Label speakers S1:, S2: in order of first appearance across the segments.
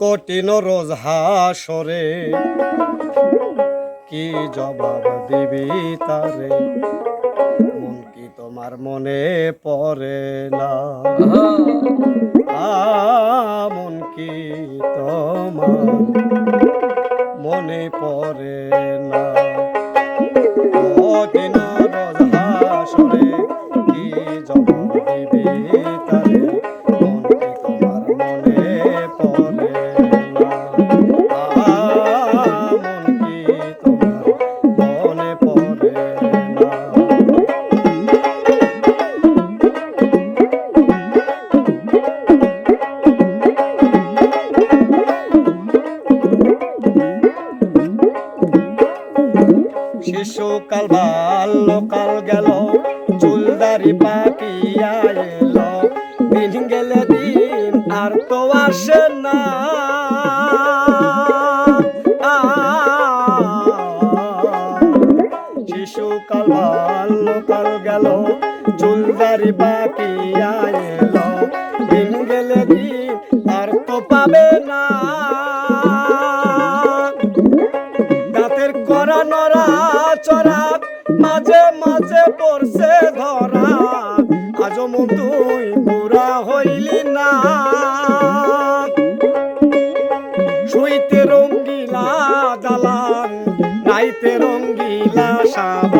S1: কঠিন রোজ হাসরে কি জবাব দিবি তারে? মন কি তোমার মনে পড়ে না? মন কি তোমার মনে পড়ে না? কঠিন রোজ হাসরে কি জবাব শিশুকাল বাল্যকাল গেল, চুলদারি পাকিয়া এলো। দিন গেলে দিন আর তো আসে না। শিশুকাল বাল্যকাল গেল, চুলদারি পাকিয়া এলো। দিন গেলে দিন আর তো পাবে না। চড়া মাঝে মাঝে পড়ছে ধরা। আজ মন তুই হইলি না। শুইতে রঙ্গিলা দালান নাইতে রঙ্গিলা সাবান।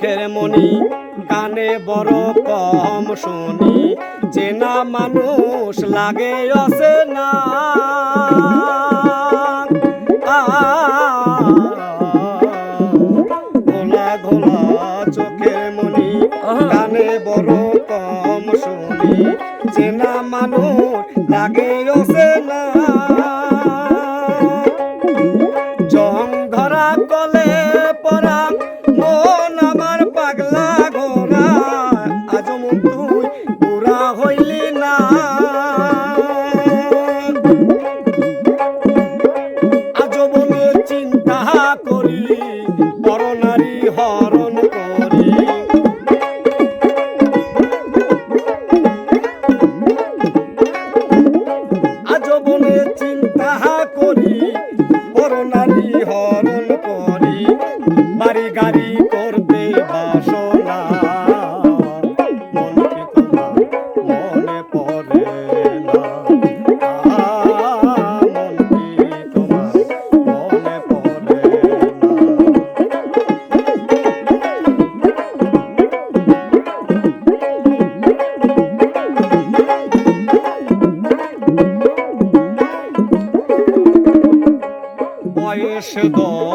S1: চোখের মনি কানে বড় কম শুনি। মানুষ লাগে আসে না। আ, ঘোলা ঘোলা চোখের মনি কানে কম শুনি। মানুষ লাগে না। জং ধরা কলে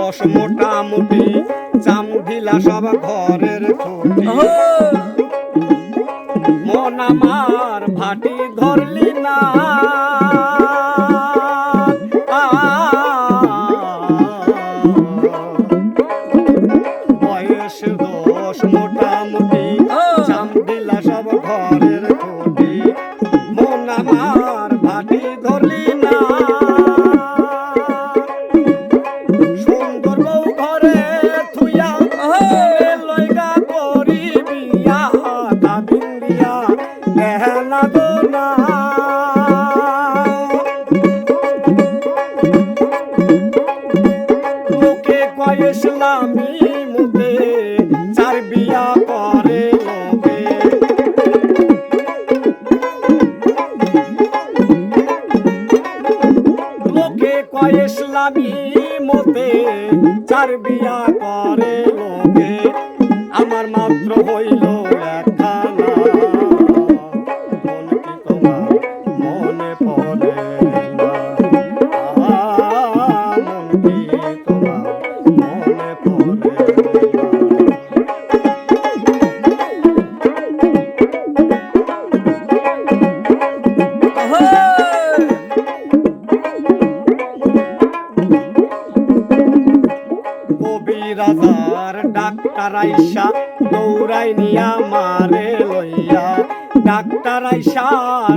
S1: দশ মোটামুটি চামধিলা সব ঘরের খুঁটি মন আমার ভাটি ধরলি না। ইসলামী মতে চার বিয়া করে লোকে আমার মাত্র হইল একখানা কবিরাজার ডাক্তার আইসা, দৌড়াই নিয়া মারে লইয়া। ডাক্তার আইসা,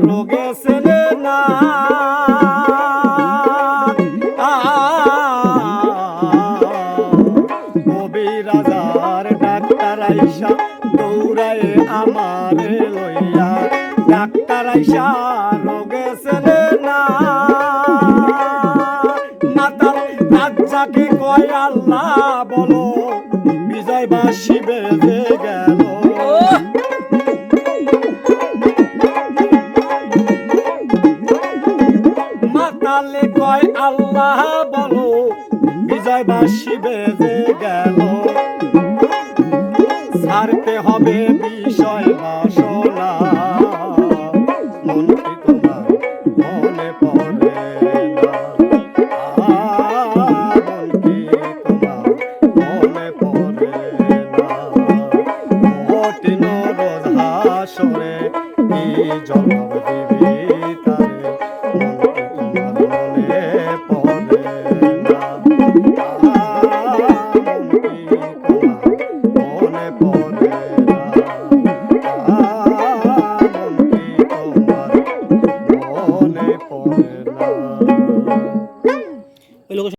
S1: রোগে সেনে না। কবিরাজার ডাক্তার আইসা, দৌড়াই আমারে লইয়া। ডাক্তার আইসা, রোগে সেনে না। মাতাল রাজ্জাকে কয় আল্লাহ বলো বিজয় বাসি বেজে গেল। মাতালে কয় আল্লাহ বলো বিজয় বাসি বেজে গেল। ছাড়তে হবে বিষয় কঠিন এই জবাব দিবি